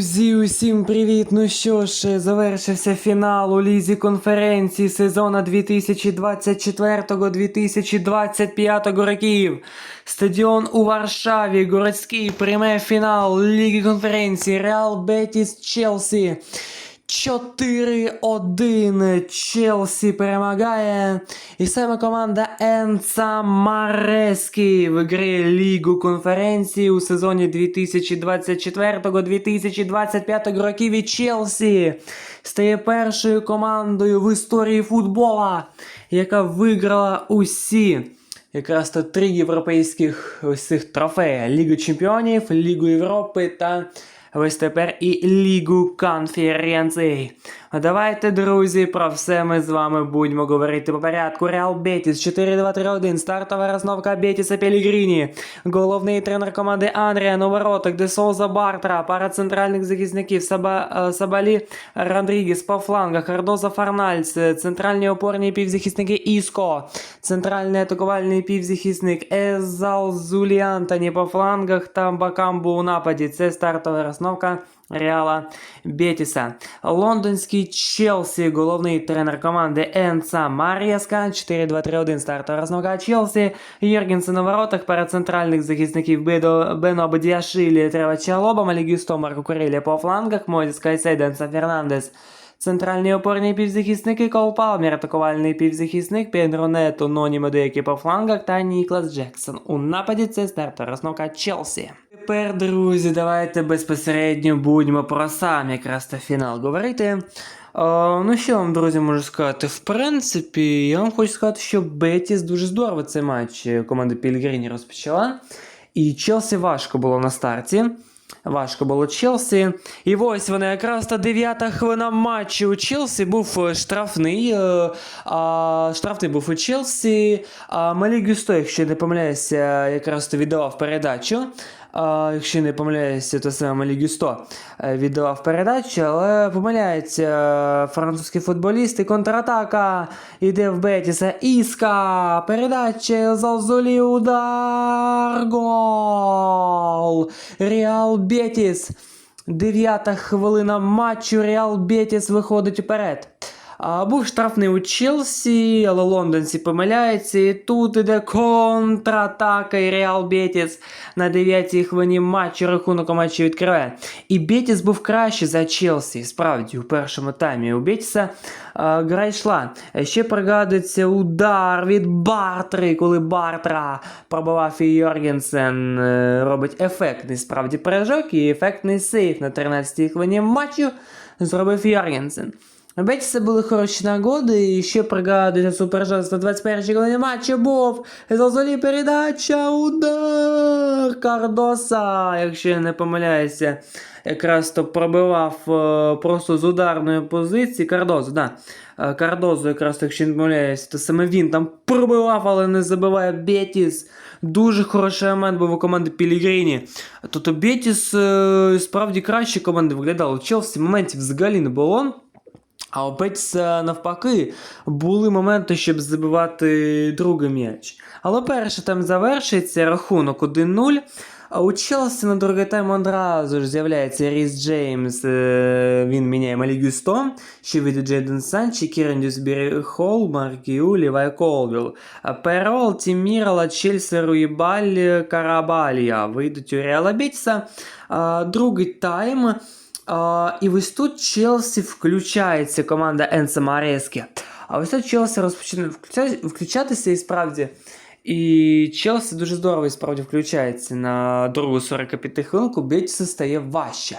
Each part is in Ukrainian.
Друзі, усім привіт! Ну що ж, завершився фінал у лізі конференції сезону 2024-2025 років. Стадіон у Варшаві, городський прийме фінал Ліги конференції Реал Бетіс Челсі. 4-1 Челсі перемагає. І саме команда Енца Марески виграє Лігу конференції у сезоні 2024-2025 років і Челсі стає першою командою в історії футбола, яка виграла усі. Якраз то три європейських ось цих трофеї: Лігу Чемпіонів, Лігу Європи та ось тепер і Лігу конференцій. А Давайте, друзі, про все ми з вами будемо говорити по порядку. Реал Бетіс 4-2-3-1. Стартова розновка Бетіса Пелігріні. Головний тренер команди Андрія Новороток, Де Соуза Бартра, пара центральних захисників Саба, е, Сабалі Родрігес по флангах, Кардоза Фарнальц, центральні опорні півзахисники Іско, центральний атакувальний півзахисник Езал Зуліантані по флангах та Бакамбу у нападі. Це стартова розновка. Реала Бетіса. Лондонський Челсі, головний тренер команди Енца Мар'яска. 4-2-3-1 стартова розновка Челсі. Єргенсен на воротах, пара центральних захисників Бедо, Бено Бадіашилі, Трева Чалоба, Малігюсто, Марко Курелі по флангах, Мозіс Кайсейд, Енса Фернандес. Центральні опорні півзахисники Кол Палмер, атакувальний півзахисник Педро Нето, Ноні Медеякі по флангах та Ніклас Джексон. У нападі це стартова розновка Челсі. Тепер, друзі, давайте безпосередньо будемо про сам якраз та фінал говорити. О, ну що вам, друзі, можу сказати? В принципі, я вам хочу сказати, що Бетіс дуже здорово цей матч команда Пілігрині розпочала. І Челсі важко було на старті. Важко було Челсі. І ось вона якраз та дев'ята хвилина матчу у Челсі був е, штрафний. е, а, штрафний був у Челсі. А Малі Гюсто, якщо не помиляюся, якраз то віддавав передачу. Якщо не помиляюся, то саме Малі Гюсто е, віддавав передачу, але помиляється французький футболіст і контратака йде в Бетіса. Іска. Передача Залзулі удар. Гол. Реал Бетіс. Дев'ята хвилина матчу. Реал Бетіс виходить уперед. Був штрафний у Челсі, але лондонці помиляються. І тут іде контратака і Реал Бетіс на 9-й хвилині матчу рахунок матчі відкриває. І Бетіс був краще за Челсі. Справді, у першому таймі у Бетіса а, гра йшла. Ще пригадується удар від Бартри, коли Бартра пробивав і Йоргенсен е, робить ефектний справді прыжок і ефектний сейф на 13-й хвилині матчу зробив Йоргенсен. У Бетіса були хороші нагоди, і ще пригадується супержорство 21 хвилині матчу був. Зазолі передача, удар Кардоса, якщо я не помиляюся, якраз то пробивав е, просто з ударної позиції. Кардозу, да. Е, Кардозу, якраз якщо не помиляюся, то саме він там пробивав, але не забиває Бетіс. Дуже хороший момент був у команди Пілігріні. Тобто Бетіс справді краще команди виглядало. Челсі моментів взагалі не було. А у Бетіса навпаки були моменти, щоб забивати другий м'яч. Але перший там завершиться рахунок 1-0. А у Челсі на другий тайм одразу ж з'являється Ріс Джеймс. е, Він міняє Малігюсто, що від Джейден Санчі, Кірен Дюсбері Холл, Маркіу, Лівай Колвіл. А Перол, Тімірала, Чельсі, Руїбаль, Карабалія вийдуть у Реала Бетіса. Другий тайм. І ось тут Челсі включається команда Енса Марески. А ось тут Челсі розпочинає включатися і справді. І Челсі дуже здорово і справді включається на другу 45 хвилинку, Бетіса стає важче.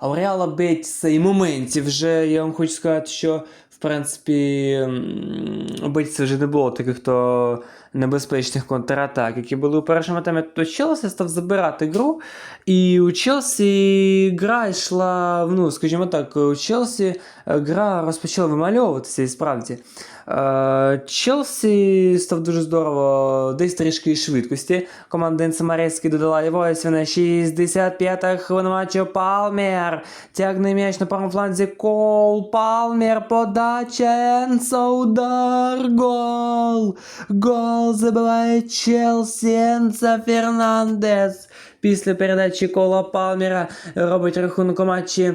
А у Реала Бетіса і моментів вже я вам хочу сказати, що в принципі у Бетіса вже не було таких то небезпечних контратак, які були у першому таймі. То Челсі став забирати гру. І у Челсі гра йшла, ну, скажімо так, у Челсі е, гра розпочала вимальовуватися і справді. Е, Челсі став дуже здорово, десь трішки швидкості. Команда Енсамарецький додала і ось вона 65-та хвилина матчу Палмер. Тягне м'яч на правому фланзі Кол. Палмер, подача Енсо, удар, гол. Гол гол забиває Челсі Енца Фернандес. Після передачі Кола Палмера робить рахунок у матчі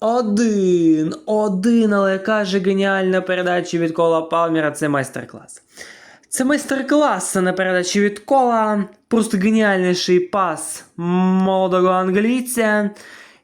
один, один, але каже геніальна передача від Кола Палмера. Це майстер-клас. Це майстер-клас на передачі від кола. Просто геніальніший пас молодого англійця.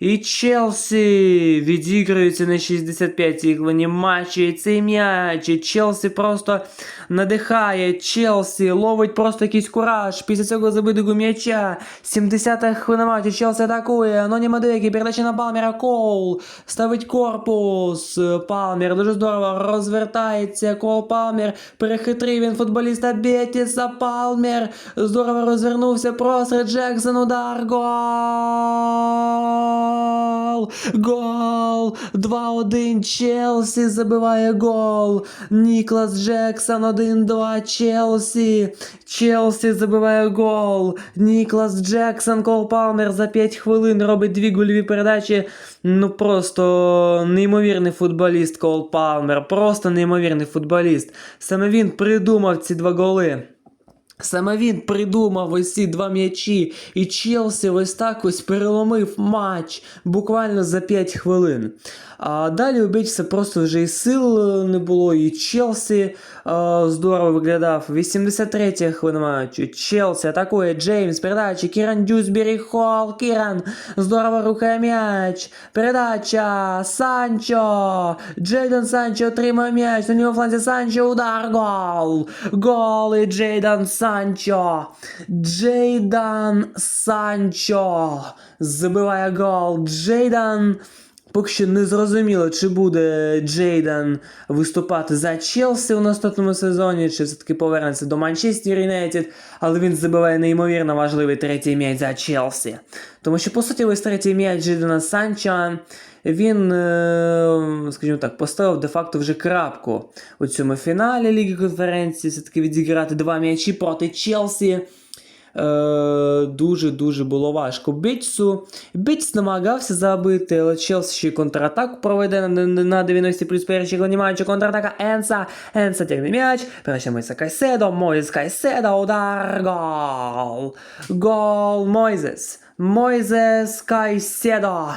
І Челсі відігрується на 65-й хвилині матчу. І цей м'яч. І Челсі просто надихає. Челсі ловить просто якийсь кураж. Після цього забитого м'яча. 70-та хвилина матчу. Челсі атакує. Аноні Мадекі. Передача на Палмера. Кол. Ставить корпус. Палмер дуже здорово розвертається. Кол Палмер. Перехитрив він футболіста Бетіса. Палмер. Здорово розвернувся. Просить Джексон. Удар. Гол. Гол. 2-1. Челсі забиває гол. Ніклас Джексон 1-2. Челсі. Челсі забиває гол. Ніклас Джексон, Кол Палмер за 5 хвилин робить дві гольові передачі. Ну просто неймовірний футболіст Кол Палмер. Просто неймовірний футболіст. Саме він придумав ці два голи. Саме він придумав ось ці два м'ячі, і Челсі ось так ось переломив матч буквально за 5 хвилин. А далі у Бечса просто вже і сил е, не було, і Челсі а, здорово виглядав. 83 хвилина матчу. Челсі атакує Джеймс, передача, Кіран Дюсбері Холл, Кіран здорово рухає м'яч. Передача, Санчо, Джейден Санчо отримав м'яч, на нього фланзі Санчо, удар, гол. Гол і Джейдан Санчо. Джейдан Санчо забиває гол. Джейдан Поки що не зрозуміло, чи буде Джейдан виступати за Челсі у наступному сезоні, чи все-таки повернеться до Манчестер Юнайтед, але він забиває неймовірно важливий третій м'яч за Челсі. Тому що, по суті, ось третій м'яч Джейдана Санчо, він, е, скажімо так, поставив де-факто вже крапку у цьому фіналі Ліги конференції, все-таки відіграти два м'ячі проти Челсі. Дуже-дуже було важко Бітсу. Бітс намагався забити, але Челсі ще контратаку проведе на, на, на 90 плюс гол матчу. Контратака Енса. Енса тягне м'яч. Мойса Кайседо. Мойзес Кайседо. Удар. Гол. Гол Мойзес. Мойзес Кайседо.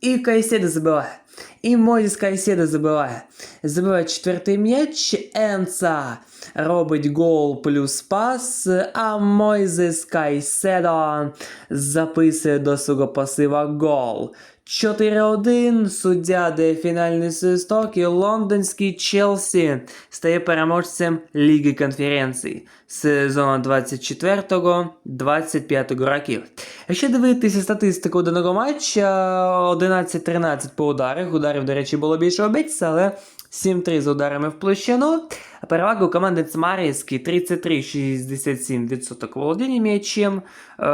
І Кайседо забиває. І Мойзес Кайседо забиває. Забиває четвертий м'яч. Енса робить гол плюс пас, а Мойзес Кайседо записує до свого пасива гол. 4-1. Суддя дає фінальний свисток і лондонський Челсі стає переможцем Ліги конференцій сезону 24-25 років. Якщо дивитися статистику даного матча, 11-13 по ударах. Ударів, до речі, було більше обіця, але 7-3 з ударами в площину. Перевага команди Цмарівський 33-67% володіння м'ячем, е,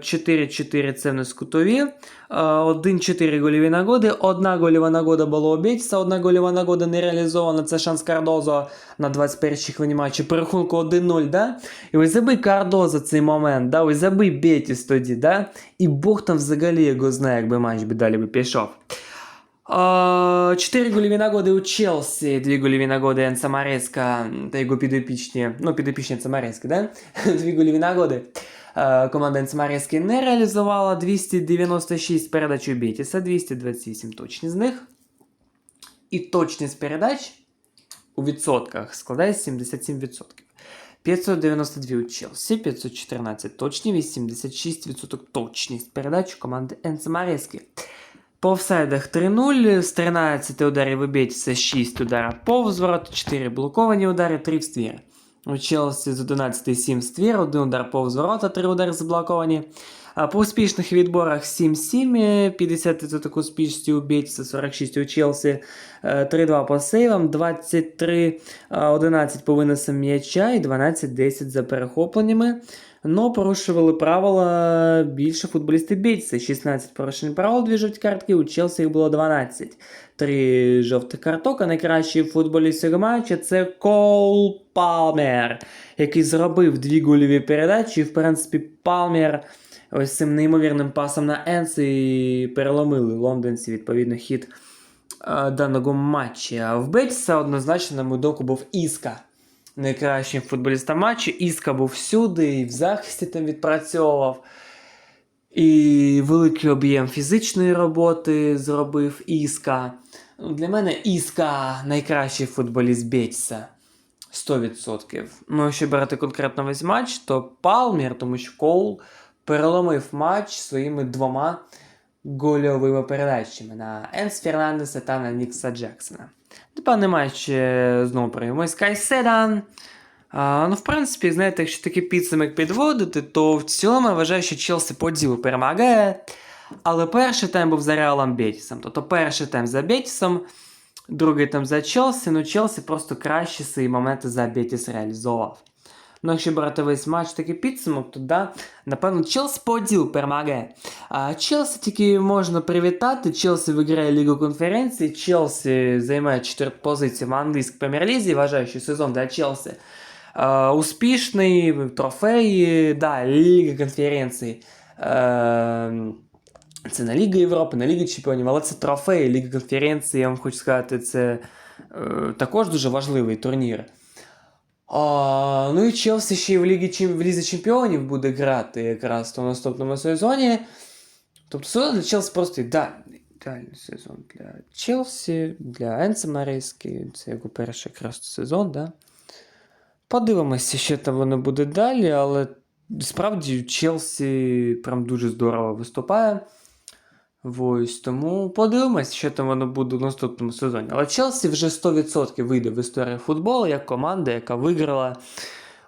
4-4 це в нас кутові, е, 1-4 гольові нагоди, одна гольова нагода була у одна гольова нагода не реалізована, це шанс Кардозо на 21-й хвилині матчу, по рахунку 1-0, да? І ось забий Кардозо цей момент, да? ось забий Бетіс тоді, да? і Бог там взагалі його знає, якби матч би далі би пішов. А, Чотири гольові нагоди у Челсі, дві гольові нагоди Енса Мареска та його підопічні, ну підопічні Енса Марески, да? Дві гольові нагоди. Команда Енса Марески не реалізувала 296 передач у Бетіса, 228 точні з них. І точність передач у відсотках складає 77%. 592 у Челсі, 514 точні, 86% точність передач у команди Енса Марески. По офсайдах 3-0, з 13 ударів у Бетіса 6 ударів повз ворот, 4 блоковані удари, 3 в ствір. У Челсі з 11 7 ствір, 1 удар повз ворота, 3 удари заблоковані. А По успішних відборах 7-7, 50% успішності у Бетіса, 46 у Челсі, е, 3-2 по сейвам, 23-11 по виносам м'яча і 12-10 за перехопленнями. Но порушували правила більше футболісти Бетіса. 16 порушень правил, 2 жовті картки, у Челсі їх було 12. 3 жовтих карток, а найкращий футболіст цього матча це Кол Палмер, який зробив дві гольові передачі. В принципі, Палмер ось цим неймовірним пасом на Енс і переломили лондонці, відповідно, хід е, даного матча. А в Бетіса однозначно, на мою був Іска. Найкращим футболістом матчу. Іска був всюди, і в захисті там відпрацьовував. І великий об'єм фізичної роботи зробив Іска. Ну, Для мене Іска найкращий футболіст Бетіса. 100%. Ну, якщо брати конкретно весь матч, то Палмір, тому що Коул переломив матч своїми двома гольовими передачами на Енс Фернандеса та на Нікса Джексона. Непевний немає ще знову приймемо з Кайседан. А, ну, в принципі, знаєте, якщо такий підсумок підводити, то в цілому я вважаю, що Челсі по ділу перемагає. Але перший тайм був за Реалом Бетісом. Тобто перший тайм за Бетісом, другий тайм за Челсі. Ну, Челсі просто краще свої моменти за Бетіс реалізував. Ну, якщо брати весь матч такий підсумок, то да, напевно, Челсі по ділу перемагає. А Челсі тільки можна привітати. Челсі виграє Лігу конференції. Челсі займає четверту позицію в англійській прем'єр-лізі. Вважаю, що сезон для Челсі е, успішний, трофеї, да, Ліга конференцій. Е, це не Ліга Європи, не Ліга Чемпіонів, але це трофеї Ліги конференції, я вам хочу сказати, це е, також дуже важливий турнір. А, ну і Челсі ще й в, Чем- в Лізі Чемпіонів буде грати якраз в наступному сезоні. Тобто сезон для Челсі просто іде- ідеальний сезон для Челсі, для Енса Марейськи. Це його перший якраз сезон, да? Подивимося, що там воно буде далі, але справді Челсі прям дуже здорово виступає. Ось тому подивимось, що там воно буде в наступному сезоні. Але Челсі вже 100% вийде в історію футболу як команда, яка виграла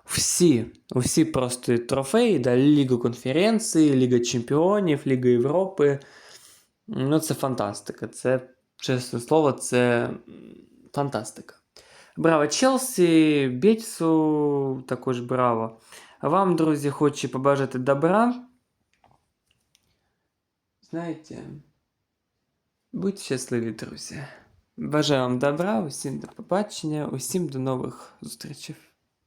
всі, всі просто трофеї, да, Лігу конференції, Ліга Чемпіонів, Ліга Європи. Ну, це фантастика. Це, чесне слово, це фантастика. Браво Челсі, Бетісу також браво. Вам, друзі, хочу побажати добра. Знаєте, будьте щасливі, друзі. Бажаю вам добра, усім до побачення, усім до нових зустрічей.